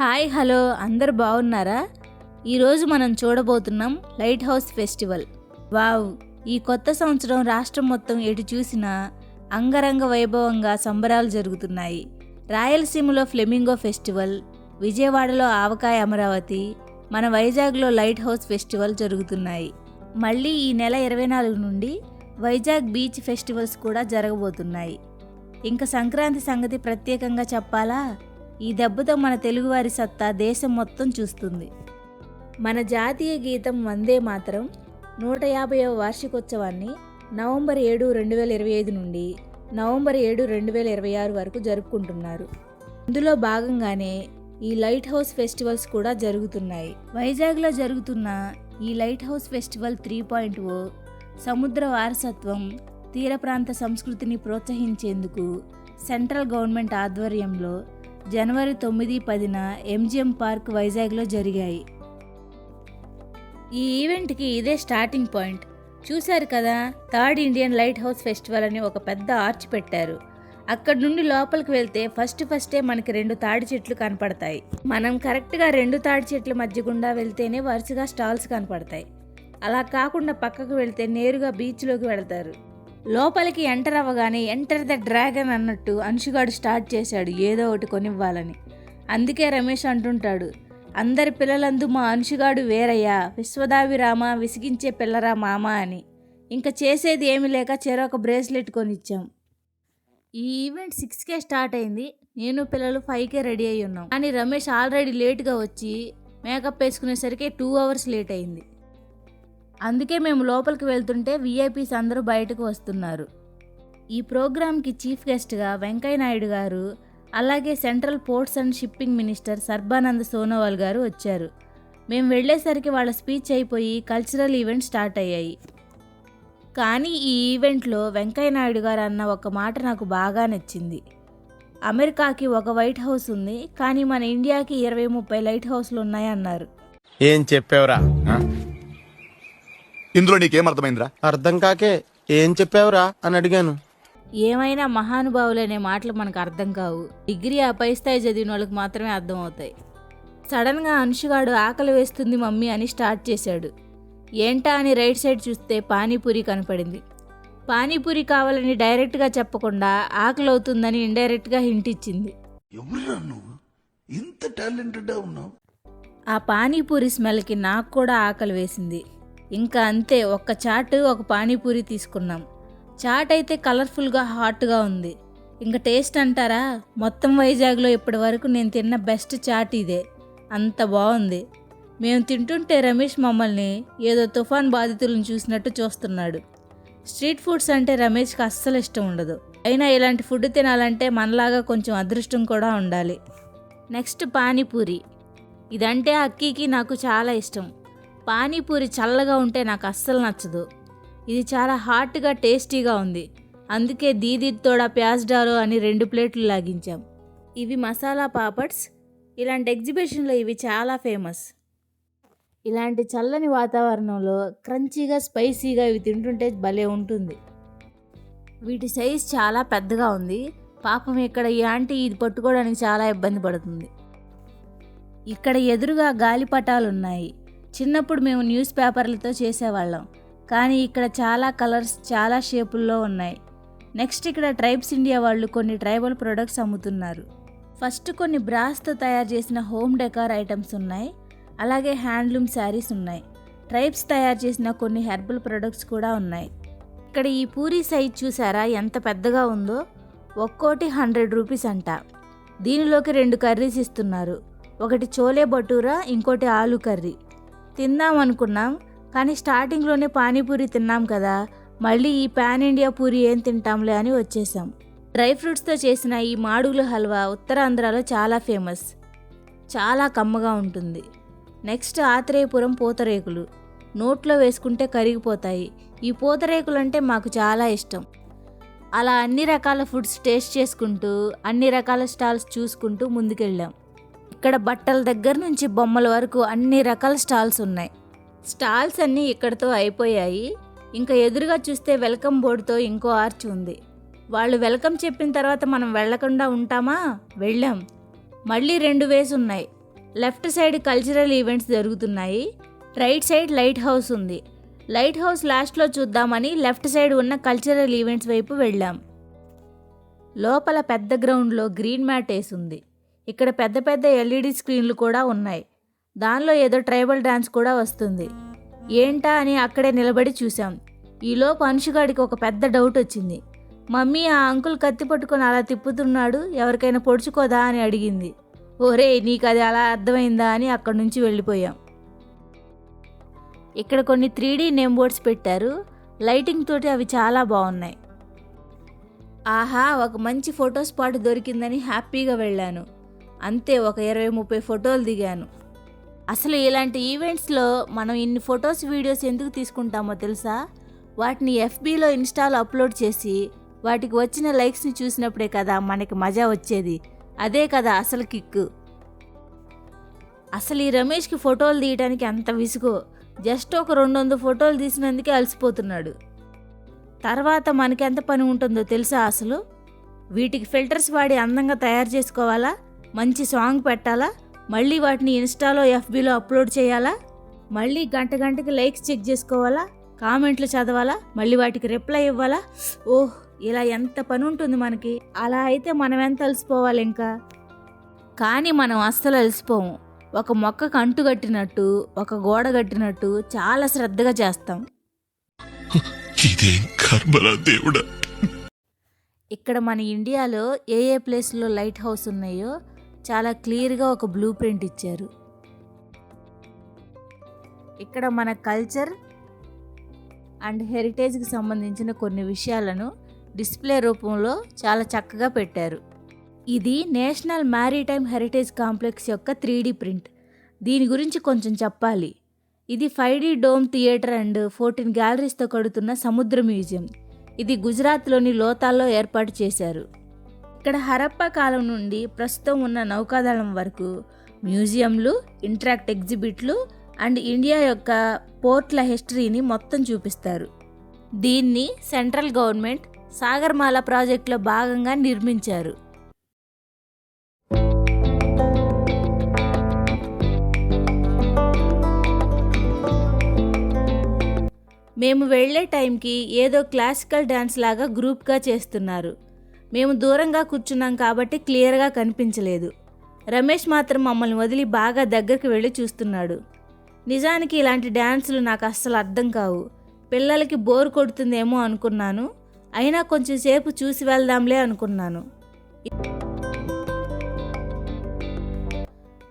Hi hello. అందరు బాగున్నారా? ఈరోజు మనం చూడబోతున్నాం లైట్ హౌస్ ఫెస్టివల్. వావ్. ఈ కొత్త సంవత్సరం రాష్ట్రం మొత్తం ఎటు చూసినా అంగరంగ వైభవంగా సంబరాలు జరుగుతున్నాయి. రాయలసీమలో ఫ్లెమింగో ఫెస్టివల్ విజయవాడలో ఆవకాయ అమరావతి మన వైజాగ్లో లైట్ హౌస్ ఫెస్టివల్ జరుగుతున్నాయి. మళ్ళీ ఈ నెల ఇరవై నాలుగు నుండి వైజాగ్ బీచ్ ఫెస్టివల్స్ కూడా జరగబోతున్నాయి. ఇంకా సంక్రాంతి సంగతి ప్రత్యేకంగా చెప్పాలా? ఈ దెబ్బతో మన తెలుగువారి సత్తా దేశం మొత్తం చూస్తుంది. మన జాతీయ గీతం వందే మాత్రం నూట యాభైవ వార్షికోత్సవాన్ని నవంబర్ ఏడు రెండు వేల ఇరవై ఐదు నుండి నవంబర్ ఏడు రెండు వేల ఇరవై ఆరు వరకు జరుపుకుంటున్నారు. ఇందులో భాగంగానే ఈ లైట్ హౌస్ ఫెస్టివల్స్ కూడా జరుగుతున్నాయి. వైజాగ్లో జరుగుతున్న ఈ lighthouse festival three point o సముద్ర వారసత్వం తీర ప్రాంత సంస్కృతిని ప్రోత్సహించేందుకు సెంట్రల్ గవర్నమెంట్ ఆధ్వర్యంలో జనవరి తొమ్మిది పదిన ఎంజిఎం పార్క్ వైజాగ్లో జరిగాయి. ఈ ఈవెంట్కి ఇదే స్టార్టింగ్ పాయింట్. చూశారు కదా third Indian lighthouse festival అని ఒక పెద్ద ఆర్చ్ పెట్టారు. అక్కడి నుండి లోపలికి వెళ్తే ఫస్ట్ ఫస్టే మనకి రెండు తాడి చెట్లు కనపడతాయి. మనం కరెక్ట్గా రెండు తాడి చెట్ల మధ్య గుండా వెళ్తేనే వరుసగా స్టాల్స్ కనపడతాయి. అలా కాకుండా పక్కకు వెళ్తే నేరుగా బీచ్లోకి వెళ్తారు. లోపలికి ఎంటర్ అవ్వగానే ఎంటర్ ద డ్రాగన్ అన్నట్టు అంశుగాడు స్టార్ట్ చేశాడు ఏదో ఒకటి కొనివ్వాలని. అందుకే రమేష్ అంటుంటాడు అందరి పిల్లలందు మా అంశుగాడు వేరయ్యా విశ్వదావిరామ విసిగించే పిల్లరా మామ అని. ఇంకా చేసేది ఏమి లేక చెరొక బ్రేస్లెట్ కొనిచ్చాం. ఈ ఈవెంట్ సిక్స్కే స్టార్ట్ అయింది నేను పిల్లలు ఫైవ్కే రెడీ అయి ఉన్నాం కానీ రమేష్ ఆల్రెడీ లేట్గా వచ్చి మేకప్ వేసుకునేసరికి టూ అవర్స్ లేట్ అయింది. అందుకే మేము లోపలికి వెళ్తుంటే విఐపీస్ అందరూ బయటకు వస్తున్నారు. ఈ ప్రోగ్రాంకి చీఫ్ గెస్ట్గా వెంకయ్య నాయుడు గారు అలాగే central ports and shipping minister Sarbananda Sonowal garu వచ్చారు. మేము వెళ్ళేసరికి వాళ్ళ స్పీచ్ అయిపోయి కల్చరల్ ఈవెంట్ స్టార్ట్ అయ్యాయి. కానీ ఈ ఈవెంట్లో వెంకయ్య నాయుడు గారు అన్న ఒక మాట నాకు బాగా నచ్చింది. అమెరికాకి ఒక వైట్ హౌస్ ఉంది కానీ మన ఇండియాకి ఇరవై ముప్పై లైట్ హౌస్లు ఉన్నాయన్నారు. ఏం చెప్పావురా ఇందులో నీకేం అర్థమైందిరా అర్థం కాకే ఏం చెప్పావురా అని అడిగాను. ఏమైనా మహానుభావులు అనే మాటలు మనకు అర్థం కావు. డిగ్రీ ఆ పై స్థాయి చదివిన వాళ్ళకి మాత్రమే అర్థం అవుతాయి సడన్గా అంశుగాడు ఆకలి వేస్తుంది మమ్మీ అని స్టార్ట్ చేశాడు. ఏంటా అని రైట్ సైడ్ చూస్తే పానీపూరి కనపడింది. పానీపూరి కావాలని డైరెక్ట్గా చెప్పకుండా ఆకలి అవుతుందని ఇండైరెక్ట్గా హింట్ ఇచ్చింది. ఎవరురా నువ్వు? ఇంత టాలెంటెడ్ ఉన్నావు. ఆ పానీపూరి స్మెల్కి నాకు కూడా ఆకలి వేసింది. ఇంకా అంతే ఒక్క చాట్ ఒక పానీపూరి తీసుకున్నాం. చాట్ అయితే కలర్ఫుల్గా హాట్గా ఉంది. ఇంకా టేస్ట్ అంటారా? మొత్తం వైజాగ్లో ఇప్పటి వరకు నేను తిన్న బెస్ట్ చాట్ ఇదే. అంత బాగుంది. మేము తింటుంటే రమేష్ మమ్మల్ని ఏదో తుఫాన్ బాధితులను చూసినట్టు చూస్తున్నాడు. స్ట్రీట్ ఫుడ్స్ అంటే రమేష్కి అస్సలు ఇష్టం ఉండదు. అయినా ఇలాంటి ఫుడ్ తినాలంటే మనలాగా కొంచెం అదృష్టం కూడా ఉండాలి. నెక్స్ట్ పానీపూరి. ఇదంటే అక్కీకి నాకు చాలా ఇష్టం. పానీపూరి చల్లగా ఉంటే నాకు అస్సలు నచ్చదు. ఇది చాలా హాట్గా టేస్టీగా ఉంది. అందుకే దీదీ తోడా ప్యాజ్ డాలో అని రెండు ప్లేట్లు లాగించాం. ఇవి మసాలా పాపడ్స్. ఇలాంటి ఎగ్జిబిషన్లో ఇవి చాలా ఫేమస్. ఇలాంటి చల్లని వాతావరణంలో క్రంచీగా స్పైసీగా ఇవి తింటుంటే భలే ఉంటుంది. వీటి సైజ్ చాలా పెద్దగా ఉంది. పాపం ఇక్కడ ఈ ఆంటీ ఇది పట్టుకోవడానికి చాలా ఇబ్బంది పడుతుంది. ఇక్కడ ఎదురుగా గాలిపటాలు ఉన్నాయి చిన్నప్పుడు మేము న్యూస్ పేపర్లతో చేసేవాళ్ళం. కానీ ఇక్కడ చాలా కలర్స్ చాలా షేపుల్లో ఉన్నాయి. నెక్స్ట్ ఇక్కడ ట్రైబ్స్ ఇండియా వాళ్ళు కొన్ని ట్రైబల్ ప్రొడక్ట్స్ అమ్ముతున్నారు. ఫస్ట్ కొన్ని బ్రాస్తో తయారు చేసిన హోమ్ డెకార్ ఐటమ్స్ ఉన్నాయి. అలాగే హ్యాండ్లూమ్ శారీస్ ఉన్నాయి. ట్రైబ్స్ తయారు చేసిన కొన్ని హెర్బల్ ప్రొడక్ట్స్ కూడా ఉన్నాయి. ఇక్కడ ఈ పూరి సైజ్ చూసారా? ఎంత పెద్దగా ఉందో? ఒక్కోటి హండ్రెడ్ రూపీస్ అంట. దీనిలోకి రెండు కర్రీస్ ఇస్తున్నారు. ఒకటి చోలే భటూరా ఇంకోటి ఆలు కర్రీ. తిందాం అనుకున్నాం కానీ స్టార్టింగ్లోనే పానీపూరి తిన్నాం కదా మళ్ళీ ఈ పాన్ ఇండియా పూరి ఏం తింటాంలే అని వచ్చేసాం. డ్రై ఫ్రూట్స్తో చేసిన ఈ మాడుగుల హల్వా ఉత్తరాంధ్రలో చాలా ఫేమస్ చాలా కమ్మగా ఉంటుంది. నెక్స్ట్ ఆత్రేయపురం పూతరేకులు నోట్లో వేసుకుంటే కరిగిపోతాయి. ఈ పూతరేకులు అంటే మాకు చాలా ఇష్టం. అలా అన్ని రకాల ఫుడ్స్ టేస్ట్ చేసుకుంటూ అన్ని రకాల స్టాల్స్ చూసుకుంటూ ముందుకెళ్ళాం. ఇక్కడ బట్టల దగ్గర నుంచి బొమ్మల వరకు అన్ని రకాల స్టాల్స్ ఉన్నాయి. స్టాల్స్ అన్నీ ఇక్కడతో అయిపోయాయి. ఇంకా ఎదురుగా చూస్తే వెల్కమ్ బోర్డుతో ఇంకో ఆర్చ్ ఉంది. వాళ్ళు వెల్కమ్ చెప్పిన తర్వాత మనం వెళ్ళకుండా ఉంటామా? వెళ్ళాం. మళ్ళీ రెండు వేస్ ఉన్నాయి. లెఫ్ట్ సైడ్ కల్చరల్ ఈవెంట్స్ జరుగుతున్నాయి. రైట్ సైడ్ లైట్ హౌస్ ఉంది. లైట్ హౌస్ లాస్ట్లో చూద్దామని లెఫ్ట్ సైడ్ ఉన్న కల్చరల్ ఈవెంట్స్ వైపు వెళ్ళాం. లోపల పెద్ద గ్రౌండ్లో గ్రీన్ మ్యాట్ వేసుంది ఇక్కడ పెద్ద పెద్ద ఎల్ఈడి స్క్రీన్లు కూడా ఉన్నాయి. దానిలో ఏదో ట్రైబల్ డ్యాన్స్ కూడా వస్తుంది. ఏంటా అని అక్కడే నిలబడి చూసాం ఈలోపు అనుషుగాడికి ఒక పెద్ద డౌట్ వచ్చింది. మమ్మీ ఆ అంకుల్ కత్తి పట్టుకొని అలా తిప్పుతున్నాడు ఎవరికైనా పొడుచుకోదా అని అడిగింది. ఓరే నీకు అది అలా అర్థమైందా అని అక్కడి నుంచి వెళ్ళిపోయాం. ఇక్కడ కొన్ని త్రీ డీ నేమ్ బోర్డ్స్ పెట్టారు. లైటింగ్ తోటి అవి చాలా బాగున్నాయి. ఆహా ఒక మంచి ఫోటో స్పాట్ దొరికిందని హ్యాపీగా వెళ్ళాను. అంతే ఒక ఇరవై ముప్పై ఫోటోలు దిగాను. అసలు ఇలాంటి ఈవెంట్స్లో మనం ఇన్ని ఫొటోస్ వీడియోస్ ఎందుకు తీసుకుంటామో తెలుసా? వాటిని ఎఫ్బీలో ఇన్స్టాలో అప్లోడ్ చేసి వాటికి వచ్చిన లైక్స్ని చూసినప్పుడే కదా మనకి మజా వచ్చేది. అదే కదా అసలు కిక్కు. అసలు ఈ రమేష్కి ఫోటోలు తీయడానికి అంత విసుగో. జస్ట్ ఒక రెండు వందల ఫోటోలు తీసినందుకే అలసిపోతున్నాడు. తర్వాత మనకెంత పని ఉంటుందో తెలుసా అసలు? వీటికి ఫిల్టర్స్ వాడి అందంగా తయారు చేసుకోవాలా? మంచి సాంగ్ పెట్టాలా? మళ్ళీ వాటిని ఇన్స్టాలో ఎఫ్బీలో అప్లోడ్ చేయాలా? మళ్ళీ గంట గంటకి లైక్స్ చెక్ చేసుకోవాలా? కామెంట్లు చదవాలా? మళ్ళీ వాటికి రిప్లై ఇవ్వాలా? ఓహ్ ఇలా ఎంత పని ఉంటుంది మనకి. అలా అయితే మనం ఎంత అలసిపోవాలి ఇంకా? కానీ మనం అస్సలు అలసిపోము. ఒక మొక్కకు అంటు కట్టినట్టు ఒక గోడ కట్టినట్టు చాలా శ్రద్ధగా చేస్తాం. ఇక్కడ మన ఇండియాలో ఏ ఏ ప్లేస్లో లైట్ హౌస్ ఉన్నాయో చాలా క్లియర్గా ఒక బ్లూ ప్రింట్ ఇచ్చారు. ఇక్కడ మన కల్చర్ అండ్ హెరిటేజ్కి సంబంధించిన కొన్ని విషయాలను డిస్ప్లే రూపంలో చాలా చక్కగా పెట్టారు. ఇది నేషనల్ మ్యారీటైమ్ హెరిటేజ్ కాంప్లెక్స్ యొక్క త్రీ ప్రింట్. దీని గురించి కొంచెం చెప్పాలి. ఇది five D dome theatre and fourteen గ్యాలరీస్తో కడుతున్న సముద్ర మ్యూజియం. ఇది గుజరాత్లోని లోతాల్లో ఏర్పాటు చేశారు. ఇక్కడ హరప్ప కాలం నుండి ప్రస్తుతం ఉన్న నౌకాదళం వరకు మ్యూజియంలు ఇంటరాక్ట్ ఎగ్జిబిట్లు అండ్ ఇండియా యొక్క పోర్ట్ల హిస్టరీని మొత్తం చూపిస్తారు. దీన్ని సెంట్రల్ గవర్నమెంట్ సాగర్మాల ప్రాజెక్టులో భాగంగా నిర్మించారు. మేము వెళ్ళే టైంకి ఏదో క్లాసికల్ డ్యాన్స్ లాగా గ్రూప్గా చేస్తున్నారు. మేము దూరంగా కూర్చున్నాం కాబట్టి క్లియర్గా కనిపించలేదు. రమేష్ మాత్రం మమ్మల్ని వదిలి బాగా దగ్గరికి వెళ్ళి చూస్తున్నాడు. నిజానికి ఇలాంటి డ్యాన్సులు నాకు అస్సలు అర్థం కావు. పిల్లలకి బోర్ కొడుతుందేమో అనుకున్నాను. అయినా కొంచెం సేపు చూసి వెళ్దాంలే అనుకున్నాను.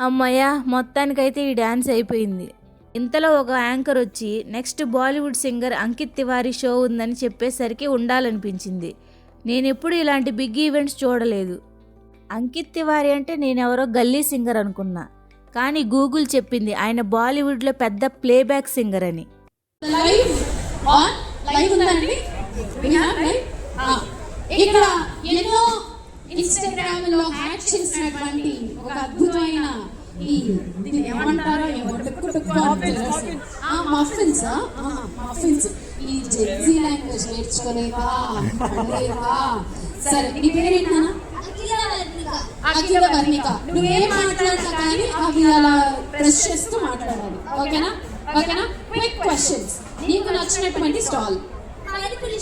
అమ్మయ్య మొత్తానికైతే ఈ డ్యాన్స్ అయిపోయింది. ఇంతలో ఒక యాంకర్ వచ్చి next Bollywood singer Ankit Tiwari show ఉందని చెప్పేసరికి ఉండాలనిపించింది. నేనెప్పుడు ఇలాంటి బిగ్ ఈవెంట్స్ చూడలేదు. అంకిత్ తివారీ అంటే నేనెవరో గల్లీ సింగర్ అనుకున్నా. కానీ గూగుల్ చెప్పింది ఆయన బాలీవుడ్లో పెద్ద ప్లేబ్యాక్ సింగర్ అని. ఇక్కడ ఎన్నో ఇన్స్టాగ్రామ్లో హ్యాక్ చేసినటువంటి ఒక అద్భుతమైన ఈ ఏమంటారో? మఫిన్స్ మఫిన్స్ ఈ జెర్సీ లాంగ్వేజ్ నేర్చుకోలేదా పడలేదా సరే నీ పేరేంటా అఖిల వర్ణిక. నువ్వేం మాట్లాడినా కానీ అవి అలా ప్రెస్ చేస్తూ మాట్లాడాలి. ఓకేనా? ఓకేనా? క్విక్ క్వశ్చన్స్ నీకు నచ్చినటువంటి స్టాల్. పానీపూరి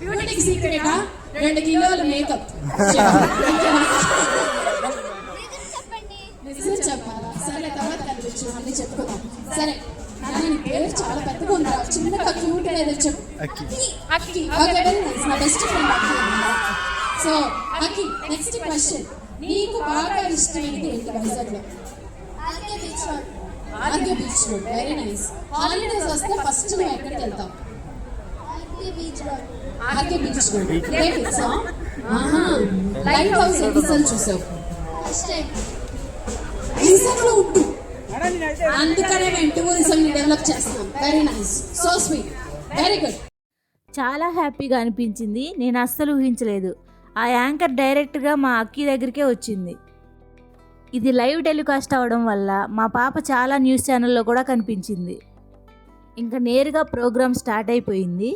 బ్యూటీకి సీక్రెటా రెండు కిలోల మేకప్ నిజం చెప్పాలా సరే తర్వాత కనిపించు అన్ని చెప్పుకుందాం సరే పేరు చాలా పెద్దగా ఉందా చిన్నగా క్యూట్ ఏదో చెప్పు అక్కి. నా best friend Akki so Akki next question నీకు బాగా ఇష్టమైనది ఏంటి? వైజాగ్లో. RK beach road very nice holidays వస్తే ఫస్ట్ నువ్వు ఎక్కడికి వెళ్తావు RK beach road lighthouse ఎన్నిసార్లు చూసావు? ఉంటూ అందుకనే మేము టూరిజం ని డెవలప్ చేస్తున్నాం. Very nice so sweet very good చాలా హ్యాపీగా అనిపించింది. నేను అస్సలు ఊహించలేదు. ఆ యాంకర్ డైరెక్ట్గా మా అక్కి దగ్గరికే వచ్చింది. ఇది లైవ్ టెలికాస్ట్ అవడం వల్ల మా పాప చాలా న్యూస్ ఛానల్లో కూడా కనిపించింది. ఇంకా నేరుగా ప్రోగ్రామ్ స్టార్ట్ అయిపోయింది.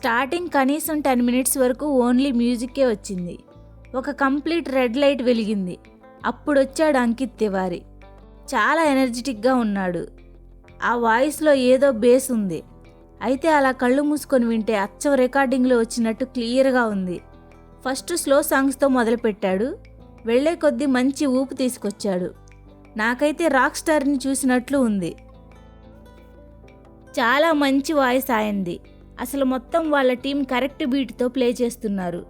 స్టార్టింగ్ కనీసం టెన్ మినిట్స్ వరకు ఓన్లీ మ్యూజిక్కే వచ్చింది. ఒక కంప్లీట్ రెడ్ లైట్ వెలిగింది. అప్పుడు వచ్చాడు అంకిత్ తివారి. చాలా ఎనర్జెటిక్గా ఉన్నాడు. ఆ వాయిస్లో ఏదో బేస్ ఉంది. అయితే అలా కళ్ళు మూసుకొని వింటే అచ్చం రికార్డింగ్లో వచ్చినట్టు క్లియర్గా ఉంది. ఫస్ట్ స్లో సాంగ్స్తో మొదలుపెట్టాడు. వెళ్ళే కొద్దీ మంచి ఊపు తీసుకొచ్చాడు. నాకైతే రాక్ స్టార్ని చూసినట్లు ఉంది. చాలా మంచి వాయిస్ ఆయనది. అసలు మొత్తం వాళ్ళ టీం కరెక్ట్ బీట్తో ప్లే చేస్తున్నారు.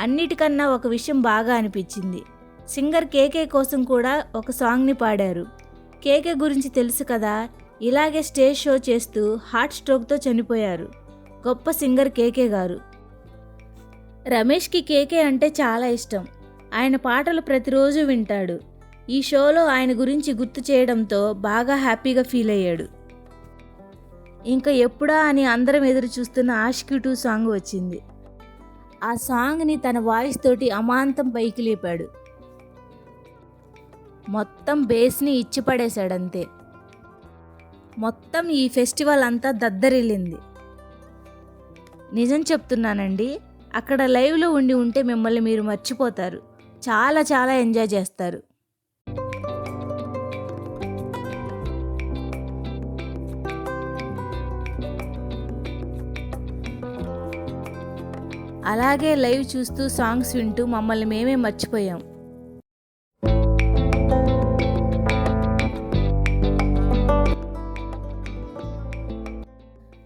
అన్నిటికన్నా ఒక విషయం బాగా అనిపించింది. సింగర్ కేకే కోసం కూడా ఒక సాంగ్ని పాడారు. కేకే గురించి తెలుసు కదా ఇలాగే స్టేజ్ షో చేస్తూ హార్ట్ స్ట్రోక్తో చనిపోయారు. గొప్ప సింగర్ కేకే గారు. రమేష్కి కేకే అంటే చాలా ఇష్టం. ఆయన పాటలు ప్రతిరోజు వింటాడు. ఈ షోలో ఆయన గురించి గుర్తు చేయడంతో బాగా హ్యాపీగా ఫీల్ అయ్యాడు. ఇంకా ఎప్పుడా అని అందరం ఎదురు చూస్తున్న ఆష్కి టూ సాంగ్ వచ్చింది. ఆ సాంగ్ని తన వాయిస్ తోటి అమాంతం పైకి లేపాడు. మొత్తం బేస్ని ఇచ్చి పడేశాడంతే మొత్తం ఈ ఫెస్టివల్ అంతా దద్దరిల్లింది. నిజం చెప్తున్నానండి అక్కడ లైవ్లో ఉండి ఉంటే మిమ్మల్ని మీరు మర్చిపోతారు. చాలా చాలా ఎంజాయ్ చేస్తారు. అలాగే లైవ్ చూస్తూ సాంగ్స్ వింటూ మమ్మల్ని మేమే మర్చిపోయాం.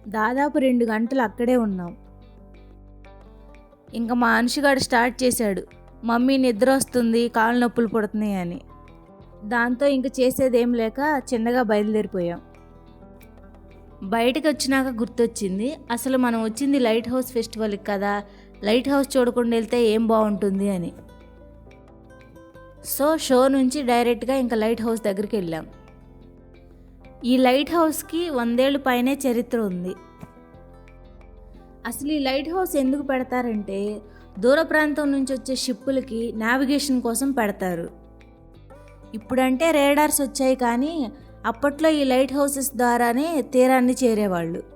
దాదాపు రెండు గంటలు అక్కడే ఉన్నాం. ఇంకా మా అనుషగాడు స్టార్ట్ చేశాడు మమ్మీ నిద్ర వస్తుంది కాళ్ళు నొప్పులు పుడుతున్నాయి అని. దాంతో ఇంక చేసేదేం లేక చిన్నగా బయలుదేరిపోయాం. బయటకు వచ్చినాక గుర్తొచ్చింది అసలు మనం వచ్చింది లైట్ హౌస్ ఫెస్టివల్కి కదా లైట్ హౌస్ చూడకుండా వెళ్తే ఏం బాగుంటుంది అని. సో షో నుంచి డైరెక్ట్గా ఇంకా లైట్ హౌస్ దగ్గరికి వెళ్ళాం. ఈ లైట్ హౌస్కి వందేళ్ళు పైనే చరిత్ర ఉంది. అసలు ఈ లైట్ హౌస్ ఎందుకు పెడతారంటే దూర ప్రాంతం నుంచి వచ్చే షిప్పులకి నావిగేషన్ కోసం పెడతారు. ఇప్పుడంటే రేడార్స్ వచ్చాయి కానీ అప్పట్లో ఈ లైట్ హౌసెస్ ద్వారానే తీరాన్ని చేరేవాళ్ళు.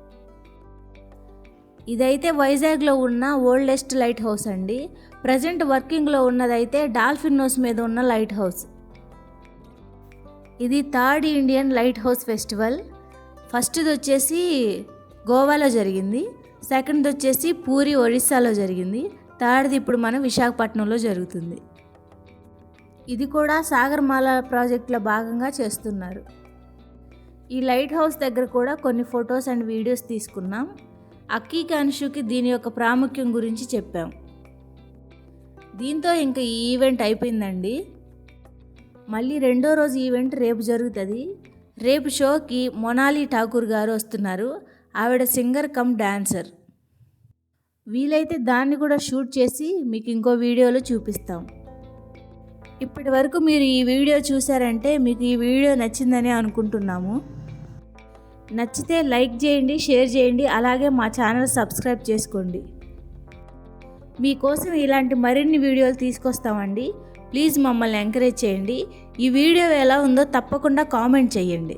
ఇదైతే వైజాగ్లో ఉన్న ఓల్డెస్ట్ లైట్ హౌస్ అండి. ప్రజెంట్ వర్కింగ్లో ఉన్నదైతే డాల్ఫిన్ నోస్ మీద ఉన్న లైట్ హౌస్. ఇది third Indian lighthouse festival. ఫస్ట్ది వచ్చేసి గోవాలో జరిగింది. సెకండ్ది వచ్చేసి పూరి ఒడిస్సాలో జరిగింది. థర్డ్ది ఇప్పుడు మన విశాఖపట్నంలో జరుగుతుంది. ఇది కూడా సాగర్మాల ప్రాజెక్టులో భాగంగా చేస్తున్నారు. ఈ లైట్ హౌస్ దగ్గర కూడా కొన్ని ఫొటోస్ అండ్ వీడియోస్ తీసుకున్నాం. అక్కీ కాన్షుకి దీని యొక్క ప్రాముఖ్యం గురించి చెప్పాం. దీంతో ఇంకా ఈ ఈవెంట్ అయిపోయిందండి. మళ్ళీ రెండో రోజు ఈవెంట్ రేపు జరుగుతుంది. రేపు షోకి మొనాలి ఠాకూర్ గారు వస్తున్నారు. ఆవిడ సింగర్ కమ్ డాన్సర్. వీలైతే దాన్ని కూడా షూట్ చేసి మీకు ఇంకో వీడియోలో చూపిస్తాం. ఇప్పటి వరకు మీరు ఈ వీడియో చూసారంటే మీకు ఈ వీడియో నచ్చిందని అనుకుంటున్నాము. నచ్చితే లైక్ చేయండి షేర్ చేయండి అలాగే మా ఛానల్ సబ్స్క్రైబ్ చేసుకోండి. మీకోసం ఇలాంటి మరిన్ని వీడియోలు తీసుకొస్తామండి. ప్లీజ్ మమ్మల్ని ఎంకరేజ్ చేయండి. ఈ వీడియో ఎలా ఉందో తప్పకుండా కామెంట్ చేయండి.